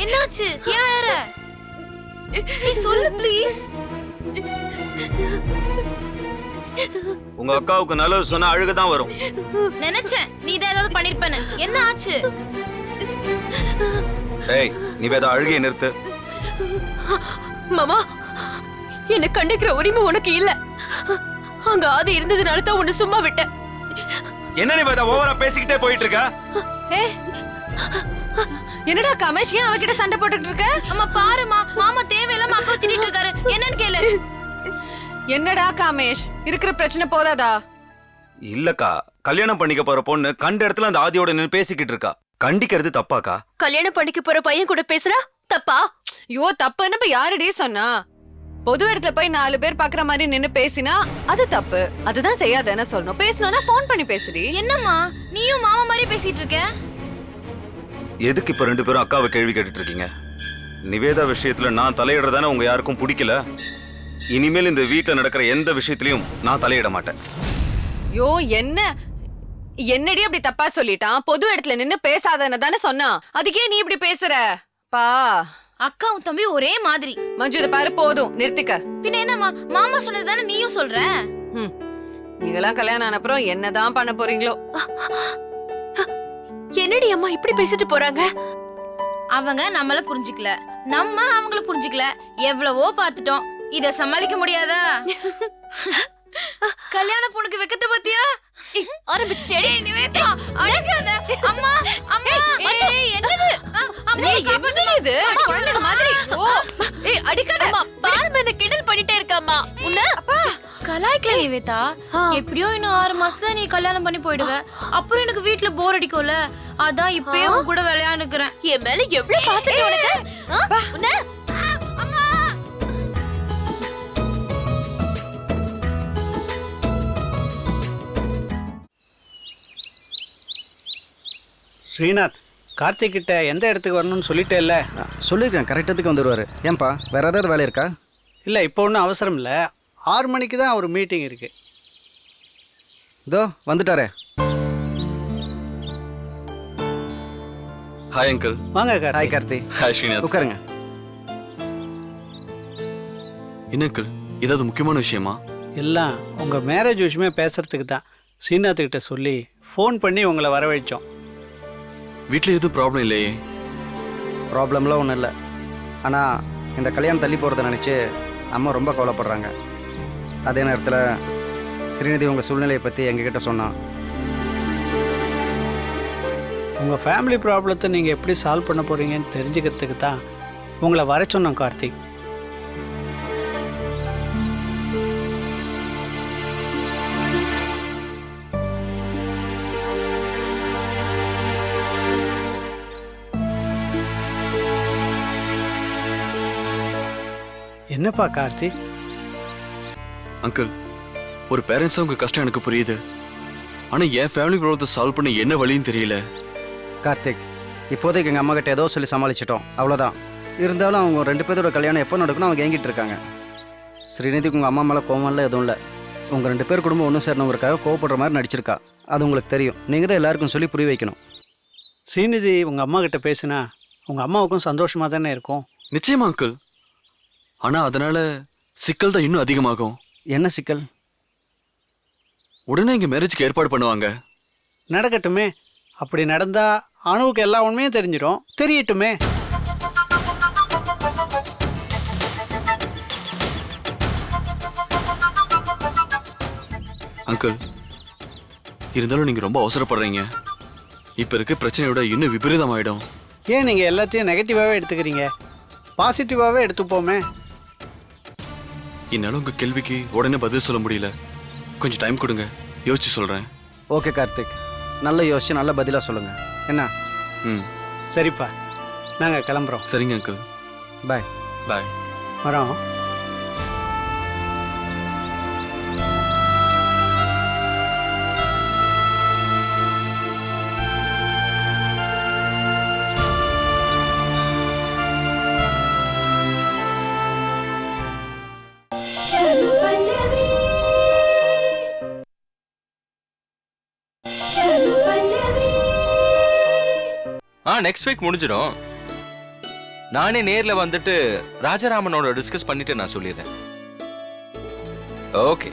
என்னாச்சு? ஏன் அழற? ஏய் சொல்லு ப்ளீஸ் உங்க அக்காவுக்கு நல்லது சொன்னா அழுக தான் வரும். நினைச்சேன். நீ தான் ஏதாவது பண்ணிருப்பேன்னு. என்ன ஆச்சு? டேய் நிவேதா அழுகையை நிறுத்து. மாமா என்ன கண்டிக்கிற உரிமை உனக்கு இல்ல. அங்க ஆதி இருந்ததுனால தான் உன்னை சும்மா விட்டேன். என்ன நிவேதா ஓவரா பேசிக்கிட்டே போயிட்டு இருக்க? ஏ என்னடா கமேஷ் ஏன் அவகிட்ட சண்டை போட்டுட்டு இருக்க? அம்மா பாருமா மாமா தேவையில்லாம அக்காவை திட்டிட்டு இருக்காரு. என்னன்னு கேளு. என்னடா காமேஷ் இருக்கிற பிரச்சனை போதாதா? இல்லக்கா கல்யாணம் பண்ணிக்க போற பொண்ணு கண்ட இடத்துல அந்த ஆதியோட நின்னு பேசிக்கிட்டு இருக்கா. கண்டிக்கிறது தப்பாக்கா? கல்யாணம் பண்ணிக்க போற பையன் கூட பேசுறா தப்பா? ஐயோ தப்புன்னு இப்ப யாரடி சொன்னா? பொது இடத்துல போய் நாலு பேர் பாக்குற மாதிரி நின்னு பேசினா அது தப்பு. அதுதான் செய்யாதேன்னு சொல்லணும். பேசணும்னா ஃபோன் பண்ணி பேசுடி. என்னம்மா நீயும் மாமா மாதிரி பேசிட்டு இருக்க? எதுக்கு இப்ப ரெண்டு பேரும் அக்காவை கேள்வி கேட்டுட்டு இருக்கீங்க நிவேதா விஷயத்துல நான் தலையிடுறதானே உங்க யாருக்கும் பிடிக்கல. இனிமேல் இந்த வீட்ல நடக்கிற எந்த விஷயத்திலையும் நான் தலையிட மாட்டேன். யோ என்ன? என்னடி அப்படி தப்பா சொல்லிட்டான்? பொது இடத்துல நின்னு பேசாதன்னு தானே சொன்னான். அதுக்கே நீ இப்படி பேசுற? பா. அக்காவும் தம்பி ஒரே மாதிரி. மஞ்சு இதை பாரு போதும். நிறுத்திக்க. பின்ன என்னம்மா? மாமா சொன்னது தானே நீயும் சொல்ற? ம். நீங்களாம் கல்யாணம் ஆன அப்புறம் என்னதான் பண்ண போறீங்களோ? என்னடி அம்மா இப்படி பேசிட்டு போறாங்க? அவங்க நம்மள புரிஞ்சுக்கல. நம்ம அவங்கள புரிஞ்சுக்கல. எவ்வளவோ பார்த்துட்டோம். இத சமாளிக்க முடியாதா? கல்யாண பொண்ணுக்கு வெக்கத்தை பாத்தியா ஆரம்பிச்சிட்டேடி ஏய் நிவேதா அடிக்காத அம்மா அம்மா. ஏய் என்னது? அம்மா காப்பாத்து. இது? குழந்தைங்க மாதிரி. ஓ ஏய் அடிக்காத. பாரு என்ன கிண்டல் பண்ணிட்டே இருக்கம்மா உன்ன? கலாய்க்கல நிவேதா எப்படியோ இன்னும் ஆறு மாசத்துல நீ கல்யாணம் பண்ணி போயிடுவ. அப்புறம் எனக்கு வீட்ல போர் அடிக்கும்ல. அதான் இப்பயே உன் கூட விளையாண்டுக்கிறேன். என் மேல எவ்வளவு பாசம் உனக்கு? ஸ்ரீநாத் கார்த்திக் கிட்ட எந்த இடத்துக்கு வரணும்னு சொல்லிட்டே இல்லை சொல்லியிருக்கேன். கரெக்டத்துக்கு வந்துடுவார் ஏன்பா வேற ஏதாவது வேலை இருக்கா? இல்லை இப்போ ஒன்றும் அவசரம் இல்லை. ஆறு மணிக்கு தான் ஒரு மீட்டிங் இருக்குது இதோ வந்துட்டாரே. ஹாய் அங்கிள் வாங்க ஹாய் கார்த்திக் கார்த்தி. ஹாய் ஸ்ரீநாத் உட்காருங்க. என்ன அங்கிள் ஏதாவது முக்கியமான விஷயமா? எல்லாம் உங்கள் மேரேஜ் விஷயமே பேசுறதுக்கு தான். ஸ்ரீநாத் கிட்ட சொல்லி ஃபோன் பண்ணி உங்களை வரவழைச்சோம். வீட்டில் எதுவும் ப்ராப்ளம் இல்லையே? ப்ராப்ளம்லாம் ஒன்றும் இல்லை. ஆனால் இந்த கல்யாணம் தள்ளி போகிறத நினச்சி அம்மா ரொம்ப கவலைப்படுறாங்க. அதே நேரத்தில் ஸ்ரீநிதி உங்கள் சூழ்நிலையை பற்றி எங்ககிட்ட சொன்னான் உங்கள் ஃபேமிலி ப்ராப்ளத்தை நீங்கள் எப்படி சால்வ் பண்ண போகிறீங்கன்னு தெரிஞ்சுக்கிறதுக்கு தான் உங்களை வர சொன்னோம் கார்த்திக். என்னப்பா கார்த்திக்? அங்கிள் ஒரு பேரண்ட்ஸாக உங்கள் கஷ்டம் எனக்கு புரியுது. ஆனால் என் ஃபேமிலி ப்ராப்ளத்தை சால்வ் பண்ண என்ன வழின்னு தெரியல. கார்த்திக் இப்போதைக்கு எங்கள் அம்மா கிட்ட ஏதோ சொல்லி சமாளிச்சிட்டோம். அவ்வளோதான் இருந்தாலும் அவங்க ரெண்டு பேரோட கல்யாணம் எப்போ நடக்கணும் அவங்க ஏங்கிட்டு இருக்காங்க. ஸ்ரீநிதிக்கு உங்கள் அம்மா மேலே கோவம்லாம் எதுவும் இல்லை. உங்கள் ரெண்டு பேர் குடும்பம் ஒன்றும் சேரணுங்கிறக்காக கோவப்படுற மாதிரி நடிச்சிருக்கா. அது உங்களுக்கு தெரியும். நீங்கள் தான் எல்லாருக்கும் சொல்லி புரிய வைக்கணும். ஸ்ரீநிதி உங்கள் அம்மா கிட்ட பேசுனா உங்கள் அம்மாவுக்கும் சந்தோஷமாக தானே இருக்கும்? நிச்சயமா அங்கிள். ஆனால் அதனால சிக்கல் தான் இன்னும் அதிகமாகும். என்ன சிக்கல்? உடனே எங்கள் மேரேஜ்க்கு ஏற்பாடு பண்ணுவாங்க. நடக்கட்டுமே. அப்படி நடந்தா அணுவுக்கு எல்லா உண்மையும் தெரிஞ்சிடும். தெரியட்டுமே. அங்கிள் இருந்தாலும் நீங்கள் ரொம்ப அவசரப்படுறீங்க. இப்போ இருக்க பிரச்சனையோட இன்னும் விபரீதமாயிடும். ஏன் நீங்கள் எல்லாத்தையும் நெகட்டிவாகவே எடுத்துக்கிறீங்க? பாசிட்டிவாகவே எடுத்துப்போமே. என்னால் உங்கள் கேள்விக்கு உடனே பதில் சொல்ல முடியல. கொஞ்சம் டைம் கொடுங்க. யோசிச்சு சொல்கிறேன் ஓகே கார்த்திக். நல்ல யோசிச்சு நல்ல பதிலாக சொல்லுங்கள் என்ன? ம். சரிப்பா. நாங்கள் கிளம்புறோம். சரிங்க அங்கிள் பாய் பாய் வரோம். ஆ நெக்ஸ்ட் வீக் முடிஞ்சிடும். நானே நேர்ல வந்துட்டு ராஜாராமனோட டிஸ்கஸ் பண்ணிட்டு நான் சொல்லிடுறேன். ஓகே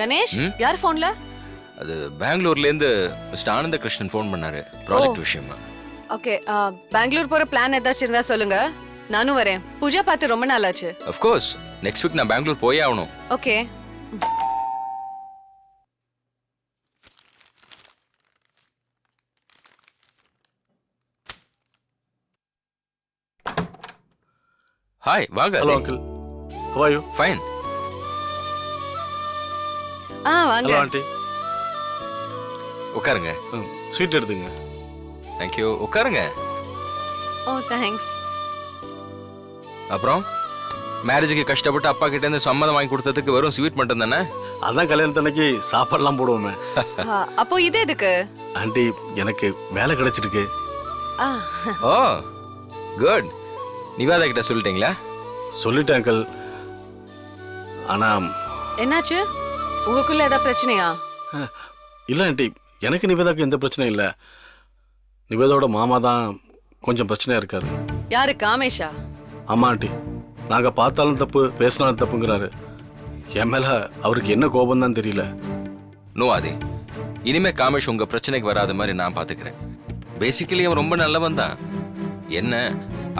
கணேஷ்? யார் போன்ல அது பெங்களூர்ல இருந்து மிஸ்டர் ஆனந்த கிருஷ்ணன் ஃபோன் பண்ணாரு ப்ராஜெக்ட் விஷயமா ஓகே பெங்களூர் போற பிளான் ஏதாச்சும் இருந்தா சொல்லுங்க. நானும் வரேன். பூஜா பார்த்து ரொம்ப நாள் ஆச்சு course நெக்ஸ்ட் வீக் நான் பெங்களூர் போயே ஆகணும். ஓகே ஹாய் வாங்க hello uncle how you fine ஆ வாங்க. ஹலோ ஆண்டி உட்காருங்க. ம் ஸ்வீட் எடுத்துங்க. தேங்க்யூ உட்காருங்க. ஓ தேங்க்ஸ் அப்புறம்? மேரேஜுக்கு கஷ்டப்பட்டு அப்பா கிட்ட இருந்து சம்மதம் வாங்கி கொடுத்ததுக்கு வெறும் ஸ்வீட் மட்டும் தானே? அதான் கல்யாணத்தன்னைக்கு சாப்பாடுலாம் போடுவோமே. அப்போ இது எதுக்கு? ஆண்டி எனக்கு வேலை கிடைச்சிருக்கு. ஆ. ஓ குட் நிவேதா கிட்ட சொல்லிட்டீங்களா? சொல்லிட்டேன் அங்கிள். ஆனா என்னாச்சு? உங்களுக்குள்ள ஏதாவது பிரச்சனையா? இல்லை ஆண்டி. எனக்கு நிவேதாக்கு எந்த பிரச்சனையும் இல்லை. நிவேதாவோட மாமா தான் கொஞ்சம் பிரச்சனையா இருக்காரு. யாரு காமேஷா? ஆமா ஆண்டி. நாங்க பார்த்தாலும் தப்பு பேசினாலும் தப்புங்கிறாரு. என் மேல அவருக்கு என்ன கோபம் தான் தெரியல. நோ ஆதி. இனிமே காமேஷ் உங்க பிரச்சனைக்கு வராத மாதிரி நான் பாத்துக்கிறேன். பேசிக்கலி அவன் ரொம்ப நல்லவன் தான். என்ன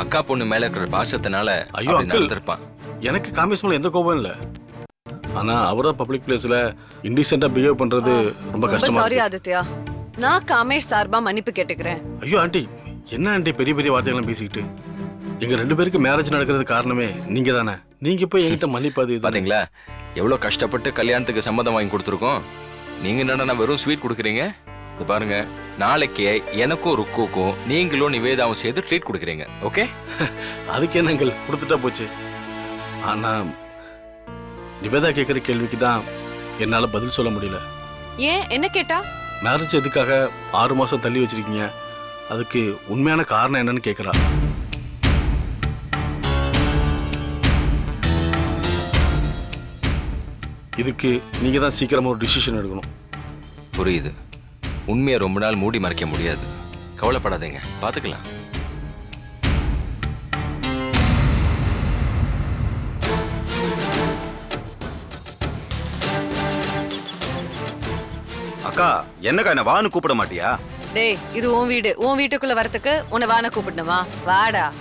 அக்கா பொண்ணு மேல இருக்கிற பாசத்தினால ஐயோ. நடந்திருப்பான். எனக்கு காமேஷ் மேல எந்த கோபம் இல்லை. ஆனா அவரா பப்ளிக் பிளேஸ்ல இன்டிசென்டா பிஹேவ் பண்றது ரொம்ப கஷ்டமா சாரி ஆதித்யா. நான் காமேஷ் சார்பா மன்னிப்பு கேட்டுக்கிறேன். ஐயோ ஆண்டி என்ன ஆண்டி பெரிய பெரிய வார்த்தைகள்லாம் பேசிக்கிட்டு? எங்க ரெண்டு பேருக்கு மேரேஜ் நடக்கிறது காரணமே நீங்க தானே. நீங்க போய் என்கிட்ட மன்னிப்பாது பாத்தீங்களா? எவ்வளவு கஷ்டப்பட்டு கல்யாணத்துக்கு சம்மதம் வாங்கி கொடுத்துருக்கோம். நீங்க என்னடா வெறும் ஸ்வீட் கொடுக்குறீங்க? இது பாருங்க நாளைக்கே எனக்கும் ருக்குக்கும் நீங்களும் நிவேதாவும் சேர்த்து ட்ரீட் கொடுக்குறீங்க ஓகே அதுக்கு என்ன எங்கள் கொடுத்துட்டா போச்சு. ஆனா நிவேதா கேட்குற கேள்விக்கு தான் என்னால பதில் சொல்ல முடியல. ஏன்? என்ன கேட்டா? மேரேஜ் எதுக்காக ஆறு மாசம் தள்ளி வச்சிருக்கீங்க? அதுக்கு உண்மையான காரணம் என்னன்னு கேட்குறா இதுக்கு நீங்க தான் சீக்கிரமா ஒரு டிசிஷன் எடுக்கணும். புரியுது. உண்மையை ரொம்ப நாள் மூடி மறைக்க முடியாது. கவலைப்படாதீங்க. பாத்துக்கலாம் அக்கா என்னக்கா என்ன வான்னு கூப்பிட மாட்டியா? டேய் இது உன் வீடு. உன் வீட்டுக்குள்ள வரதுக்கு உன்னை வான கூப்பிடணுமா? வாடா.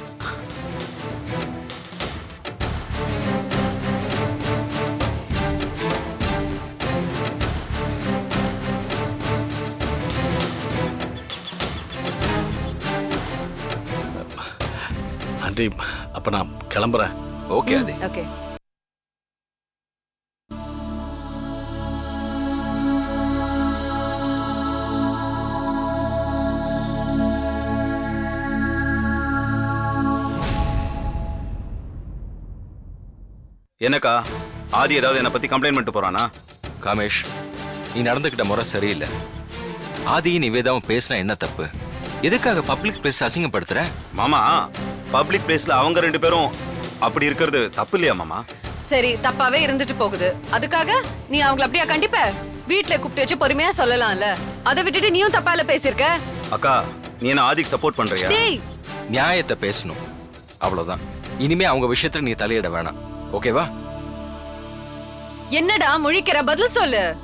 ஆண்டி அப்ப நான் கிளம்புறேன். ஓகே ஓகே என்னக்கா? ஆதி ஏதாவது என்னை பத்தி கம்ப்ளைண்ட் பண்ணிட்டு போறானா? காமேஷ் நீ நடந்துக்கிட்ட முறை சரியில்லை. ஆதியும் நிவேதாவும் பேசினா என்ன தப்பு? எதுக்காக பப்ளிக் பிளேஸ் அசிங்கப்படுத்துற? மாமா பப்ளிக் பிளேஸ்ல அவங்க ரெண்டு பேரும் அப்படி இருக்கிறது தப்பு இல்லையா மாமா? சரி தப்பாவே இருந்துட்டு போகுது. அதுக்காக நீ அவங்கள அப்படியா கண்டிப்ப? வீட்ல கூப்பிட்டு வச்சு பொறுமையா சொல்லலாம்ல. அதை விட்டுட்டு நீயும் தப்பால பேசியிருக்க? அக்கா நீ என்ன ஆதிக்கு சப்போர்ட் பண்றியா? டேய்! நியாயத்தை பேசணும். அவ்வளவுதான். இனிமே அவங்க விஷயத்துல நீ தலையிட வேணாம். ஓகேவா? என்னடா முழிக்கிற? பதில் சொல்லு.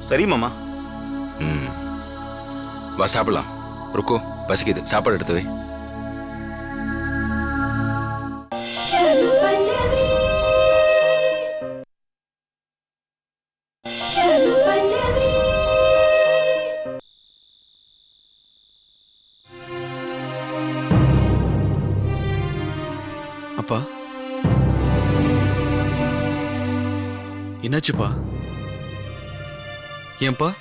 சரி மாமா. ம். வா சாப்பிடலாம். ருக்கோ பசிக்குது. சாப்பாடு எடுத்து வை. அப்பா. என்னாச்சுப்பா? ஏன்பா?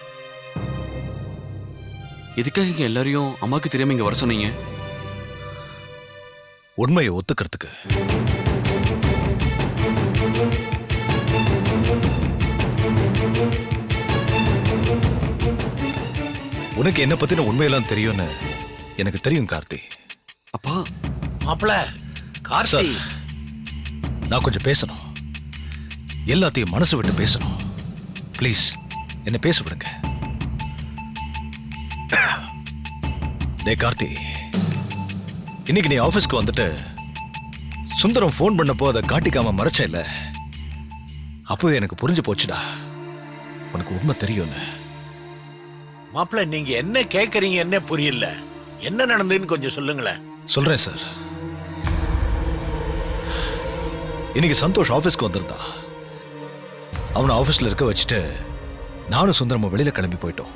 எதுக்காக இங்க எல்லாரையும் அம்மாக்கு தெரியாம இங்க வர சொன்னீங்க? உண்மையை ஒத்துக்கிறதுக்கு. உனக்கு என்ன பத்தின உண்மையெல்லாம் தெரியும்னு எனக்கு தெரியும் கார்த்தி. அப்பா. மாப்பிள கார்த்தி நான் கொஞ்சம் பேசணும். எல்லாத்தையும் மனசு விட்டு பேசணும். ப்ளீஸ் என்ன பேச விடுங்க. டே கார்த்தி. இன்னைக்கு நீ ஆபீஸ்க்கு வந்துட்டு சுந்தரம் ஃபோன் பண்ணப்போ அதை காட்டிக்காம மறைச்ச இல்ல? அப்பவே எனக்கு புரிஞ்சு போச்சுடா. உனக்கு உண்மை தெரியும்னு. மாப்பிள்ள நீங்க என்ன கேக்குறீங்க என்ன புரியல? என்ன நடந்ததுன்னு கொஞ்சம் சொல்லுங்களேன். சொல்றேன் சார். இன்னைக்கு சந்தோஷ் ஆபீஸ்க்கு வந்திருந்தான். அவனை ஆபீஸ்ல இருக்க வச்சுட்டு நானும் சுந்தரமும் வெளியில கிளம்பி போயிட்டோம்.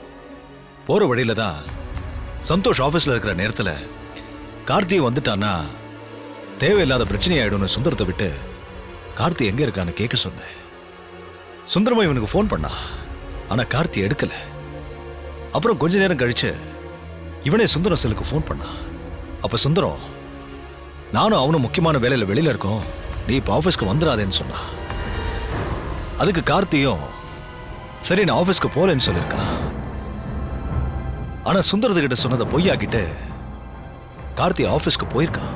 போற வழியில தான் சந்தோஷ் ஆபீஸ்ல இருக்கிற நேரத்துல கார்த்தியை வந்துட்டான்னா தேவையில்லாத பிரச்சனை ஆயிடும்னு சுந்தரத்தை விட்டு கார்த்தி எங்க இருக்கான்னு கேட்க சொன்னேன். சுந்தரமா இவனுக்கு ஃபோன் பண்ணா. ஆனா கார்த்தி எடுக்கல. அப்புறம் கொஞ்ச நேரம் கழிச்சு இவனே சுந்தரம் செல்லுக்கு ஃபோன் பண்ணான் அப்ப சுந்தரம் நானும் அவனும் முக்கியமான வேலையில வெளியில இருக்கோம். நீ இப்போ ஆஃபீஸ்க்கு வந்துடாதேன்னு சொன்னான் அதுக்கு கார்த்தியும் சரி நான் ஆஃபீஸ்க்கு போறேன்னு சொல்லியிருக்கான் ஆனா சுந்தரத்துக்கிட்ட சொன்னதை பொய்யாக்கிட்டு கார்த்தி ஆஃபீஸ்க்கு போயிருக்கான்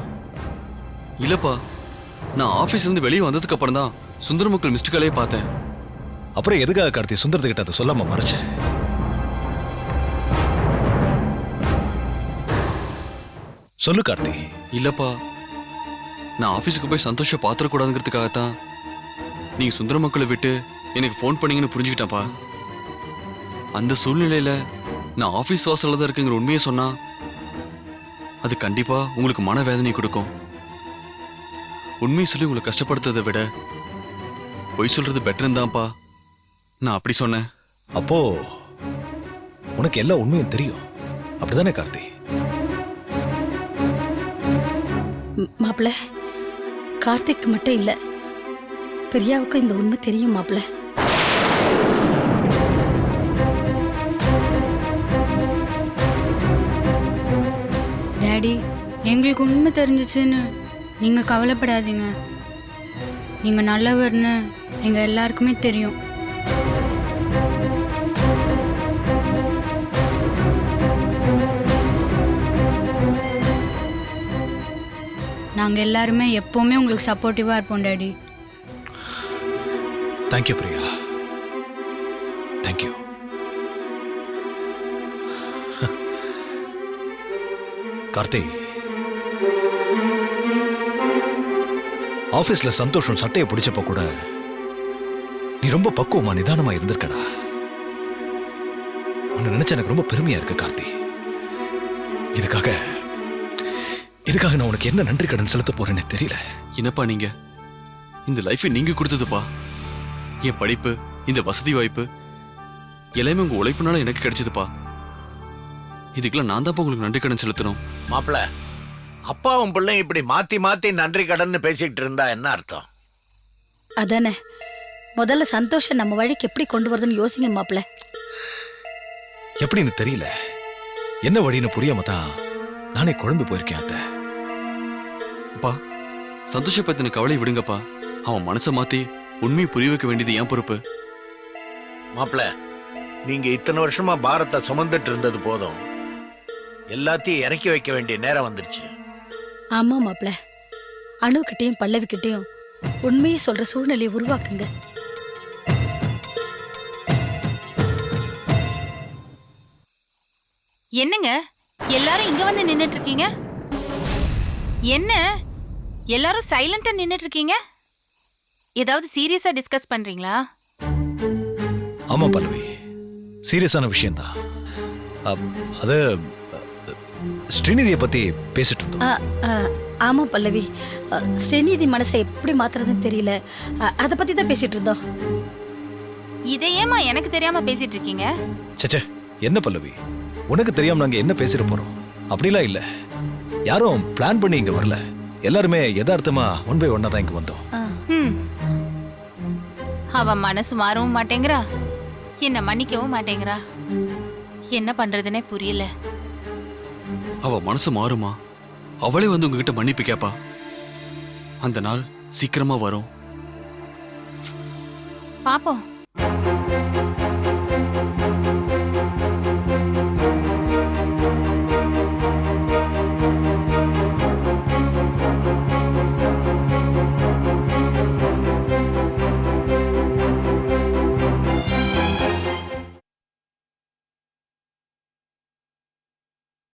இல்லப்பா நான் ஆபீஸ்ல இருந்து வெளியே வந்ததுக்கு அப்புறம் தான் சுந்தர மக்கள் மிஸ்டு காலே பார்த்தேன். அப்புறம் எதுக்காக கார்த்தி சுந்தரத்துக்கிட்ட அதை சொல்லாம மறைச்சேன் சொல்லு கார்த்தி. இல்லப்பா நான் ஆபீஸுக்கு போய் சந்தோஷ பாத்திரக்கூடாதுங்கிறதுக்காகத்தான் நீங்க சுந்தர மக்களை விட்டு எனக்கு ஃபோன் பண்ணீங்கன்னு புரிஞ்சுக்கிட்டேன்ப்பா. அந்த சூழ்நிலையில நான் ஆபீஸ் வாசல்ல தான் இருக்குங்கிற உண்மையை சொன்னா அது கண்டிப்பா உங்களுக்கு மனவேதனை கொடுக்கும். உண்மையை சொல்லி உங்களை கஷ்டப்படுத்துறதை விட பொய் சொல்றது பெட்டர்னு தான்ப்பா. நான் அப்படி சொன்னேன். அப்போ உனக்கு எல்லா உண்மையும் தெரியும். அப்படிதானே கார்த்தி? மாப்பிள்ள. கார்த்திக் மட்டும் இல்ல. பெரியாவுக்கும் இந்த உண்மை தெரியும் மாப்பிள்ள. டேடி எங்களுக்கு உண்மை தெரிஞ்சிச்சுன்னு நீங்க கவலைப்படாதீங்க. நீங்க நல்லவர்னு எங்க எல்லாருக்குமே தெரியும். நாங்கள் எல்லாருமே எப்போவுமே உங்களுக்கு சப்போர்ட்டிவாக இருப்போம் daddy thank you Priya thank you Karthi ஆஃபீஸில் சந்தோஷம் சட்டையை பிடிச்சப்போ கூட நீ ரொம்ப பக்குவமா நிதானமாக இருந்திருக்கடா. உன்னை நினைச்ச எனக்கு ரொம்ப பெருமையா இருக்கு கார்த்தி. இதுக்காக இதுக்காக நான் உனக்கு என்ன நன்றி கடன் செலுத்த போறேன்னு தெரியல. என்னப்பா நீங்க? இந்த லைஃபை நீங்க கொடுத்ததுப்பா. என் படிப்பு இந்த வசதி வாய்ப்பு எல்லாமே உங்க உழைப்புனால எனக்கு கிடைச்சதுப்பா. இதுக்கெல்லாம் நான் தான் உங்களுக்கு நன்றி கடன் செலுத்தணும். மாப்பிள்ள அப்பாவும் பிள்ளை இப்படி மாத்தி மாத்தி நன்றி கடன்னு பேசிக்கிட்டு இருந்தா என்ன அர்த்தம்? அதானே. முதல்ல சந்தோஷம் நம்ம வழிக்கு எப்படி கொண்டு வரதுன்னு யோசிங்க மாப்பிள்ள எப்படின்னு தெரியல. என்ன வழின்னு புரியாம தான் நானே குழம்பு போயிருக்கேன் அத்தை. அப்பா சந்தோஷ பத்தின கவலை விடுங்கப்பா. அவன் மனசை மாத்தி உண்மையை புரிய வைக்க வேண்டியது என் பொறுப்பு. மாப்பிள்ள நீங்க இத்தனை வருஷமா பாரத்தை சுமந்துட்டு இருந்தது போதும். எல்லாத்தையும் இறக்கி வைக்க வேண்டிய நேரம் வந்துருச்சு. ஆமா மாப்பிள்ள அணுக்கிட்டையும் பல்லவிக்கிட்டையும் உண்மையை சொல்ற சூழ்நிலையை உருவாக்குங்க. என்னங்க? எல்லாரும் இங்க வந்து நின்னுட்டு இருக்கீங்க? என்ன? எல்லாரும் சைலண்டா நின்னுட்டு இருக்கீங்க ஏதாவது சீரியஸா டிஸ்கஸ் பண்றீங்களா? ஆமா பல்லவி. சீரியஸான விஷயம்தான். அப், அது ஸ்ரீநிதியை பத்தி பேசிட்டு இருந்தோம். ஆ, ஆ, ஆமா பல்லவி. ஸ்ரீநிதி மனசை எப்படி மாத்துறதுன்னு தெரியல. அதை பத்தி தான் பேசிட்டு இருந்தோம். இதை ஏமா எனக்கு தெரியாம பேசிட்டு இருக்கீங்க? சச்சே என்ன பல்லவி? உனக்கு தெரியாம நாங்க என்ன பேசிட போறோம்? அப்படிலாம் இல்ல. யாரும் பிளான் பண்ணி இங்க வரல. எல்லாருமே யதார்த்தமா ஒன் பை ஒன்னா தான் இங்க வந்தோம். ம். அவ மனசு மாறவும் மாட்டேங்கிறா. என்ன மன்னிக்கவும் மாட்டேங்கிறா. என்ன பண்றதுனே புரியல. அவ மனசு மாறுமா? அவளே வந்து உங்ககிட்ட மன்னிப்பு கேப்பா? அந்த நாள் சீக்கிரமா வரும். பாப்போம்.